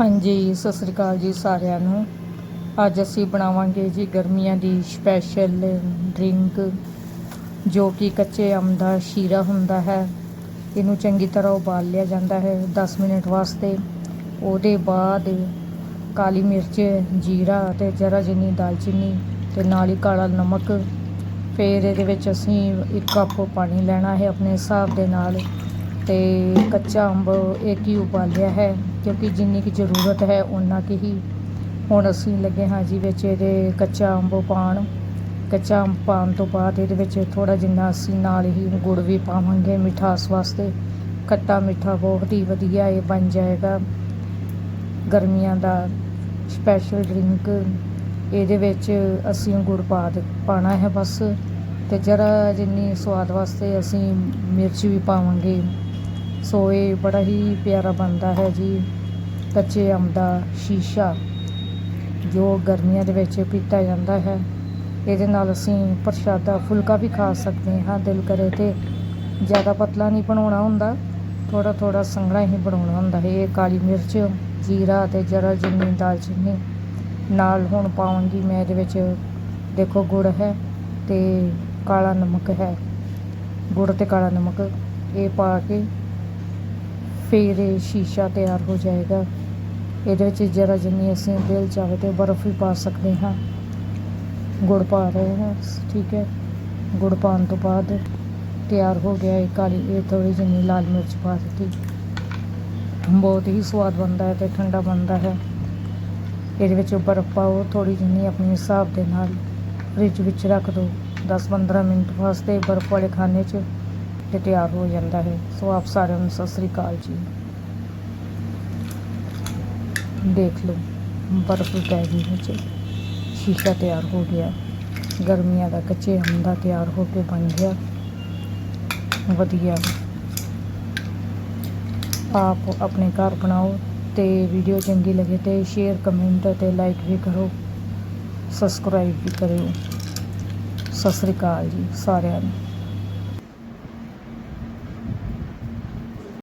ਹਾਂਜੀ, ਸਤਿ ਸ੍ਰੀ ਅਕਾਲ ਜੀ ਸਾਰਿਆਂ ਨੂੰ। ਅੱਜ ਅਸੀਂ ਬਣਾਵਾਂਗੇ ਜੀ ਗਰਮੀਆਂ ਦੀ ਸਪੈਸ਼ਲ ਡਰਿੰਕ ਜੋ ਕਿ ਕੱਚੇ ਅੰਬ ਦਾ ਸ਼ੀਰਾ ਹੁੰਦਾ ਹੈ। ਇਹਨੂੰ ਚੰਗੀ ਤਰ੍ਹਾਂ ਉਬਾਲ ਲਿਆ ਜਾਂਦਾ ਹੈ 10 ਮਿੰਟ ਵਾਸਤੇ। ਉਹਦੇ ਬਾਅਦ ਕਾਲੀ ਮਿਰਚ, ਜੀਰਾ ਤੇ ਜਰਾ ਜਿੰਨੀ ਦਾਲਚੀਨੀ ਤੇ ਨਾਲ ਹੀ ਕਾਲਾ ਨਮਕ। ਫਿਰ ਇਹਦੇ ਵਿੱਚ ਅਸੀਂ ਇੱਕ ਕੱਪ ਪਾਣੀ ਲੈਣਾ ਹੈ ਆਪਣੇ ਹਿਸਾਬ ਦੇ ਨਾਲ। ਤੇ ਕੱਚਾ ਅੰਬ ਇੱਕ ਹੀ ਉਬਾਲਿਆ ਹੈ? ਕਿਉਂਕਿ ਜਿੰਨੀ ਕਿ ਜ਼ਰੂਰਤ ਹੈ ਉਹਨਾਂ ਕਿ ਹੀ। ਹੁਣ ਅਸੀਂ ਲੱਗੇ ਹਾਂ ਜੀ ਵਿੱਚ ਇਹਦੇ ਕੱਚਾ ਅੰਬ ਪਾਣ ਕੱਚਾ ਅੰਬ ਪਾਉਣ ਤੋਂ ਬਾਅਦ ਇਹਦੇ ਵਿੱਚ ਥੋੜਾ ਜਿੰਨਾ ਅਸੀਂ ਨਾਲ ਹੀ ਗੁੜ ਵੀ ਪਾਵਾਂਗੇ ਮਿਠਾਸ ਵਾਸਤੇ। ਖੱਟਾ ਮਿੱਠਾ ਬਹੁਤ ਹੀ ਵਧੀਆ ਇਹ ਬਣ ਜਾਏਗਾ। ਗਰਮੀਆਂ ਦਾ ਸਪੈਸ਼ਲ ਡਰਿੰਕ ਇਹਦੇ ਵਿੱਚ ਅਸੀਂ ਗੁੜ ਪਾ ਦੇ ਪਾਣਾ ਹੈ ਬਸ। ਤੇ ਜਰਾ ਜਿੰਨੀ ਸਵਾਦ ਵਾਸਤੇ ਅਸੀਂ ਮਿਰਚ ਵੀ ਪਾਵਾਂਗੇ। ਸੋ ਇਹ ਬੜਾ ਹੀ ਪਿਆਰਾ ਬਣਦਾ ਹੈ ਜੀ। ਕੱਚੇ ਅੰਬ ਦਾ ਸ਼ੀਸ਼ਾ, ਜੋ ਗਰਮੀਆਂ ਦੇ ਵਿੱਚ ਪੀਤਾ ਜਾਂਦਾ ਹੈ। ਇਹਦੇ ਨਾਲ ਅਸੀਂ ਪ੍ਰਸ਼ਾਦਾ, ਫੁਲਕਾ ਵੀ ਖਾ ਸਕਦੇ ਹਾਂ, ਦਿਲ ਕਰੇ ਤੇ। ਜ਼ਿਆਦਾ ਪਤਲਾ ਨਹੀਂ ਬਣਾਉਣਾ ਹੁੰਦਾ ਥੋੜਾ ਥੋੜਾ ਸੰਘਣਾ ਹੀ ਬਣਾਉਣਾ ਹੁੰਦਾ ਹੈ। ਇਹ ਕਾਲੀ ਮਿਰਚ, ਜੀਰਾ ਤੇ ਜਰਾ ਜਿੰਨੀ ਦਾਲਚੀਨੀ ਨਾਲ ਹੁਣ ਪਾਵਾਂਗੀ ਮੈਂ ਇਹਦੇ ਵਿੱਚ। ਦੇਖੋ ਗੁੜ ਹੈ ਤੇ ਕਾਲਾ ਨਮਕ ਹੈ। ਗੁੜ ਤੇ ਕਾਲਾ ਨਮਕ ਇਹ ਪਾ ਕੇ ਫਿਰ ਇਹ ਸ਼ੀਸ਼ਾ ਤਿਆਰ ਹੋ ਜਾਏਗਾ। ਇਹਦੇ ਵਿੱਚ ਜਰਾ ਜਿੰਨੀ ਅਸੀਂ ਦਿਲ ਚਾਹੇ ਤੇ ਬਰਫ਼ ਵੀ ਪਾ ਸਕਦੇ ਹਾਂ। ਗੁੜ ਪਾ ਰਹੇ ਹਾਂ, ਠੀਕ ਹੈ। ਗੁੜ ਪਾਉਣ ਤੋਂ ਬਾਅਦ ਤਿਆਰ ਹੋ ਗਿਆ ਇਹ ਕਾਲੀ, ਇਹ ਥੋੜੀ ਜਿਹੀ ਲਾਲ ਮਿਰਚ ਪਾ ਦਿੱਤੀ। ਬਹੁਤ ਹੀ ਸਵਾਦ ਬਣਦਾ ਹੈ ਤੇ ਠੰਡਾ ਬਣਦਾ ਹੈ। ਇਹਦੇ ਵਿੱਚ ਬਰਫ਼ ਪਾਓ ਥੋੜੀ ਜਿਹੀ ਆਪਣੇ ਹਿਸਾਬ ਦੇ ਨਾਲ ਫ੍ਰਿਜ ਵਿੱਚ ਰੱਖ ਦਿਓ 10-15 ਮਿੰਟ ਵਾਸਤੇ ਬਰਫ਼ ਵਾਲੇ ਖਾਣੇ 'ਚ ਤੇ ਤਿਆਰ ਹੋ ਜਾਂਦਾ ਹੈ। ਸੋ ਆਪ ਸਾਰਿਆਂ ਨੂੰ ਸਤਿ ਸ੍ਰੀ ਅਕਾਲ ਜੀ। ਦੇਖ ਲਓ, ਬਰਫ਼ ਪੈ ਗਈ ਵਿੱਚ ਸ਼ੀਸ਼ਾ ਤਿਆਰ ਹੋ ਗਿਆ। ਗਰਮੀਆਂ ਦਾ ਕੱਚੇ ਅੰਬ ਦਾ ਤਿਆਰ ਹੋ ਕੇ ਬਣ ਗਿਆ। ਵਧੀਆ। ਆਪ ਆਪਣੇ ਘਰ ਬਣਾਓ ਤੇ ਵੀਡੀਓ ਚੰਗੀ ਲੱਗੇ ਤੇ ਸ਼ੇਅਰ ਕਮੈਂਟ ਤੇ ਲਾਈਕ ਵੀ ਕਰੋ। ਸਬਸਕ੍ਰਾਈਬ ਵੀ ਕਰਿਓ। ਸਤਿ ਸ੍ਰੀ ਅਕਾਲ ਜੀ ਸਾਰਿਆਂ ਨੂੰ।